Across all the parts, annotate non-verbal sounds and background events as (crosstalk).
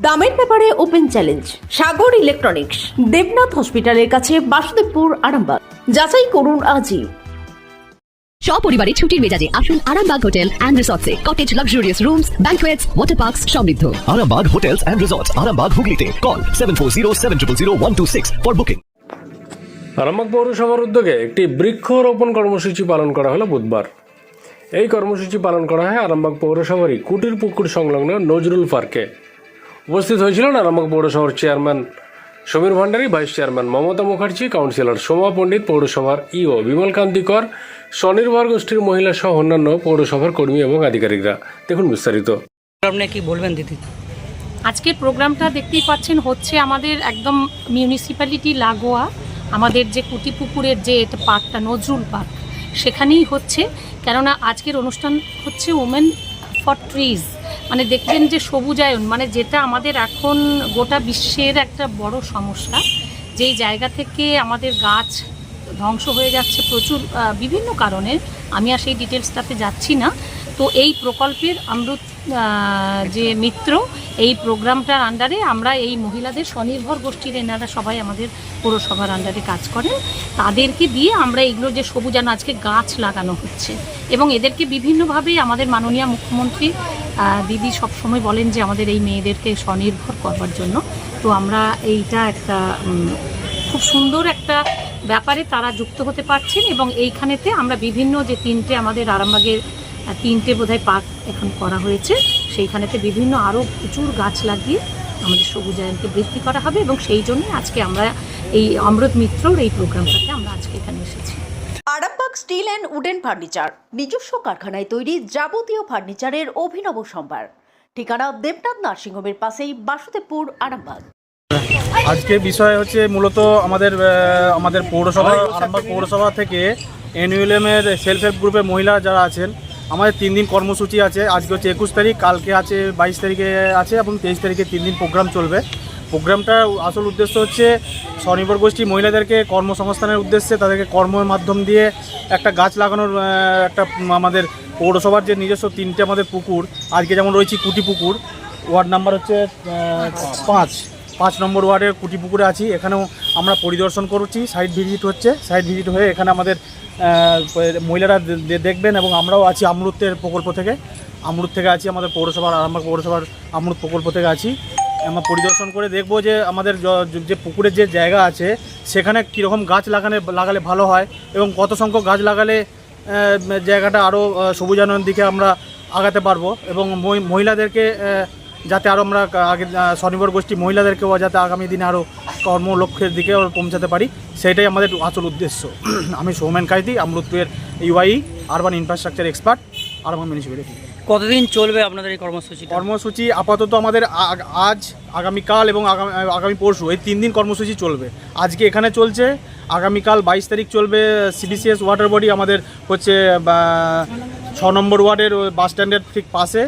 দামের ব্যাপারে open challenge Sagar electronics Debnath হসপিটালের কাছে বাসুদেবপুর আরামবাগ। যাচাই করুন আজই। সপরিবারে ছুটির মেজাজে আসুন Arambagh hotel and রিসর্টসে। Cottage luxurious rooms banquets water parks সমৃদ্ধ। Arambag Hotels and Resorts, Arambag Hooghly Call 740 for booking. Arambagh পৌরসভার উদ্যোগে একটি বৃক্ষরোপণ কর্মসূচি পালন করা হলো বুধবার। এই কর্মসূচি পালন করা হয় আরামবাগ পৌরসভারই কুটির পুকুর সংলগ্ন নজরুল পার্কে। উপস্থিত হয়েছিলেন আরামবাগ পৌরসভার chairman Samir Bhandari vice chairman Mamata Mukherjee councillor Soma Pandit পৌরসভার ইও বিমল কান্তি কর স্বনির্ভর গোষ্ঠীর মহিলা সহ অন্যান্য পৌরসভার কর্মী এবং আধিকারিকরা। দেখুন বিস্তারিত। আপনি কি বলবেন দিদি? আজকের প্রোগ্রামটা দেখতেই পাচ্ছেন হচ্ছে আমাদের একদম মিউনিসিপ্যালিটি লাগোয়া আমাদের যে কুটি পুকুরের যে এটা পার্কটা নজরুল পার্ক সেখানেই হচ্ছে। কেননা আজকের অনুষ্ঠান হচ্ছে ওমেন ফর ট্রিজ মানে দেখবেন যে সবুজায়ন মানে যেটা আমাদের এখন গোটা বিশ্বের একটা বড় সমস্যা। যেই জায়গা থেকে আমাদের গাছ ধ্বংস হয়ে যাচ্ছে প্রচুর বিভিন্ন কারণে আমি আর সেই ডিটেলসটাতে যাচ্ছি না। তো এই প্রকল্পের আহ, যে মিত্র এই প্রোগ্রামটার আন্ডারে আমরা এই মহিলাদের স্বনির্ভর গোষ্ঠীর এনারা সবাই আমাদের পৌরসভার আন্ডারে কাজ করেন। তাদেরকে দিয়ে আমরা এগুলো যে সবুজান আজকে গাছ লাগানো হচ্ছে। এবং এদেরকে বিভিন্নভাবে আমাদের মাননীয় মুখ্যমন্ত্রী দিদি সবসময় বলেন যে আমাদের এই মেয়েদেরকে স্বনির্ভর করবার জন্য। তো আমরা এইটা একটা খুব সুন্দর একটা ব্যাপারে তারা যুক্ত হতে পারছেন এবং এইখানেতে আমরা বিভিন্ন যে তিনটে আমাদের আরামবাগের তিনটে বোধহয় পার্ক এখন করা হয়েছে। সেইখানেতে বিভিন্ন আরও প্রচুর গাছ লাগিয়ে আমাদের সবুজায়নকে বৃদ্ধি করা হবে এবং সেই জন্য আজকে আমরা এই অমৃত মিত্রর এই প্রোগ্রামটাতে আমরা আজকে এখানে এসেছি। Arambagh steel and wooden furniture, নিজস্ব কারখানায় তৈরি যাবতীয় ফার্নিচারের অভিনব সম্ভার। ঠিকানা দেবনাথ নার্সিংহোমের পাশেই বাসুদেবপুর, আরামবাগ। আজকে বিষয় হচ্ছে মূলত আমাদের আমাদের পৌরসভা, আরামবাগ পৌরসভা থেকে এনইউএলএমের সেলফ হেল্প গ্রুপের মহিলা যারা আছেন, আমাদের তিন দিন কর্মসূচি আছে। আজকে হচ্ছে একুশ তারিখ, কালকে আছে বাইশ তারিখে আছে এবং তেইশ তারিখে তিন দিন প্রোগ্রাম চলবে। প্রোগ্রামটার আসল উদ্দেশ্য হচ্ছে স্বনির্ভর গোষ্ঠী মহিলাদেরকে কর্মসংস্থানের উদ্দেশ্যে তাদেরকে কর্মের মাধ্যম দিয়ে একটা গাছ লাগানোর একটা আমাদের পৌরসভার যে নিজস্ব তিনটে আমাদের পুকুর, আজকে যেমন রয়েছে কুটি পুকুর, ওয়ার্ড নাম্বার হচ্ছে পাঁচ। পাঁচ নম্বর ওয়ার্ডের কুটি পুকুরে আছি, এখানেও আমরা পরিদর্শন করছি সাইট ভিজিট হচ্ছে সাইট ভিজিট হয়ে এখানে আমাদের মহিলারা দেখবেন এবং আমরাও আছি আমরুতের প্রকল্প থেকে। আমরুত থেকে আছি আমাদের পৌরসভার, আরামবাগ পৌরসভার আমরুত প্রকল্প থেকে আছি। আমরা পরিদর্শন করে দেখব যে আমাদের যে পুকুরের যে জায়গা আছে, সেখানে কীরকম গাছ লাগানে, লাগালে ভালো হয় এবং কত সংখ্যক গাছ লাগালে জায়গাটা আরও সবুজায়নের দিকে আমরা আগাতে পারব এবং মহিলাদেরকে যাতে আরও আমরা আগে স্বনির্ভর গোষ্ঠী মহিলাদেরকেও যাতে আগামী দিনে আরও কর্মলক্ষ্যের দিকে পৌঁছাতে পারি, সেটাই আমাদের আসল উদ্দেশ্য। (clears throat) আমি Soumen Kaiti আমরুতের UI urban infrastructure expert urban municipality কতদিন চলবে আপনাদের এই কর্মসূচি? কর্মসূচি আপাতত আমাদের আজ, আগামীকাল এবং আগামী পরশু, এই তিন দিন কর্মসূচি চলবে। আজকে এখানে চলছে, আগামীকাল বাইশ তারিখ চলবে সিবিসিএস ওয়াটার বডি আমাদের হচ্ছে ছ নম্বর ওয়ার্ডের বাস স্ট্যান্ডের ঠিক পাশে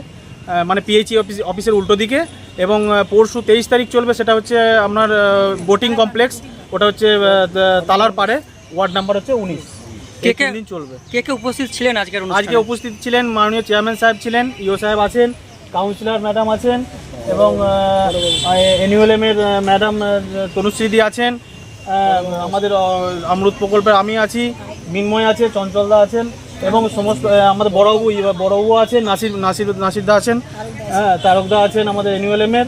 মানে পিএইচই অফিস অফিসের উল্টো দিকে। এবং পরশু তেইশ তারিখ চলবে, সেটা হচ্ছে আপনার বোটিং কমপ্লেক্স ওটা হচ্ছে তালার পাড়ে ওয়ার্ড নাম্বার হচ্ছে উনিশ। কে কে- দিন চলবে। কে কে উপস্থিত ছিলেন আজকের আজকে উপস্থিত ছিলেন মাননীয় চেয়ারম্যান সাহেব ছিলেন ইও সাহেব আছেন কাউন্সিলর ম্যাডাম আছেন এবং এনইউএলএমের ম্যাডাম তনুশ্রীদি আছেন আমাদের অমৃত প্রকল্পের আমি আছি মিনময় আছে চঞ্চলদা আছেন এবং সমস্ত আমাদের বড়বাবু বড়বাবু আছেন নাসির নাসির নাসিরদা আছেন হ্যাঁ তারকদা আছেন আমাদের এনইউএলএম এর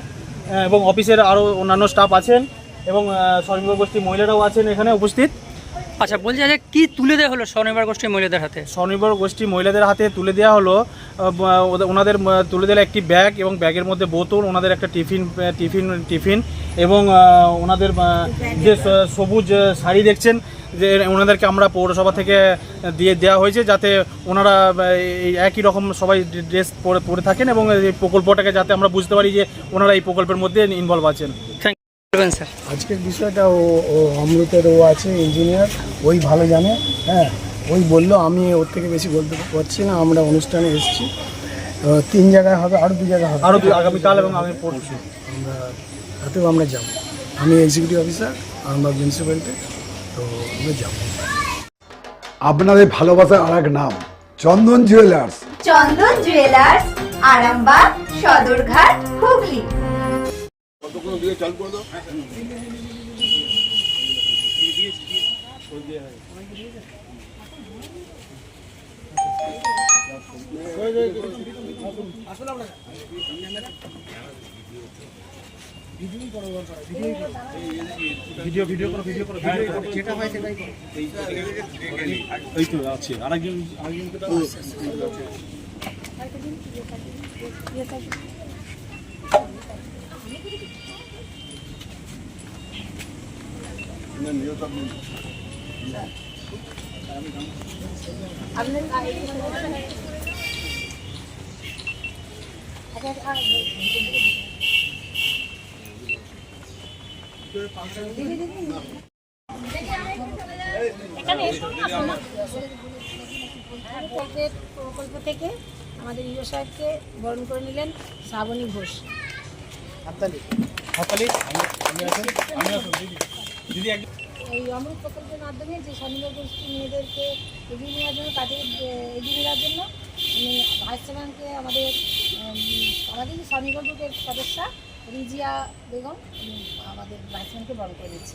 এবং অফিসের আরও অন্যান্য স্টাফ আছেন এবং স্বনির্ভর গোষ্ঠী মহিলারাও আছেন এখানে উপস্থিত। আচ্ছা বলছি যে কি তুলে দেওয়া হলো স্বনির্ভর গোষ্ঠীর মহিলাদের হাতে? স্বনির্ভর গোষ্ঠী মহিলাদের হাতে তুলে দেওয়া হলো ওনাদের তুলে দিলে একটি ব্যাগ এবং ব্যাগের মধ্যে বোতল ওনাদের একটা টিফিন টিফিন টিফিন এবং ওনাদের যে সবুজ শাড়ি দেখছেন যে ওনাদেরকে আমরা পৌরসভা থেকে দিয়ে দেওয়া হয়েছে যাতে ওনারা একই রকম সবাই ড্রেস পরে পরে থাকেন এবং এই প্রকল্পটাকে যাতে আমরা বুঝতে পারি যে ওনারা এই প্রকল্পের মধ্যে ইনভলভ আছেন। স্যার। আজকের বিষয়টা ও ও অমৃতের ও আছে ইঞ্জিনিয়ার ওই ভালো জানে হ্যাঁ। ওই বলল আমি ওর থেকে বেশি বলতে পারছি না আমরা অনুষ্ঠানে এসেছি। তো তিন জায়গায় হবে আরও দু জায়গায় হবে। আরও আগামীকাল এবং আমি পরশু। আমরা তাতেও আমরা যাব। আমি এক্সিকিউটিভ অফিসার আমরা মিউনিসিপ্যালিটি তো আমরা যাব। আপনাদের ভালোবাসার আর এক নাম Chandan jewellers Chandan jewellers Arambagh Sadarghat Hooghly. Video video করো ভিডিও করো ভিডিও করো। যেটা হয় সেটাই করো। এই তো আছে। আরেকজন প্রকল্পের প্রকল্প থেকে আমাদের ইউ সাহেবকে বরণ করে নিলেন শ্রাবণী ঘোষ। হাততালি। হাততালি? আমি আমি আছেন আমি আছেন দিদি এই অমৃত প্রকল্পের মাধ্যমে যে স্বনির্ভর গোষ্ঠী মেয়েদেরকে এগিয়ে নেওয়ার জন্য, তাদের এগিয়ে নেওয়ার জন্য আমি ভাইস ব্যাংকে আমাদের আমাদের স্বনির্ভর গ্রুপের সদস্যা রিজিয়া বেগম আমাদের ভাইস ব্যাংকে বরণ করে দিচ্ছি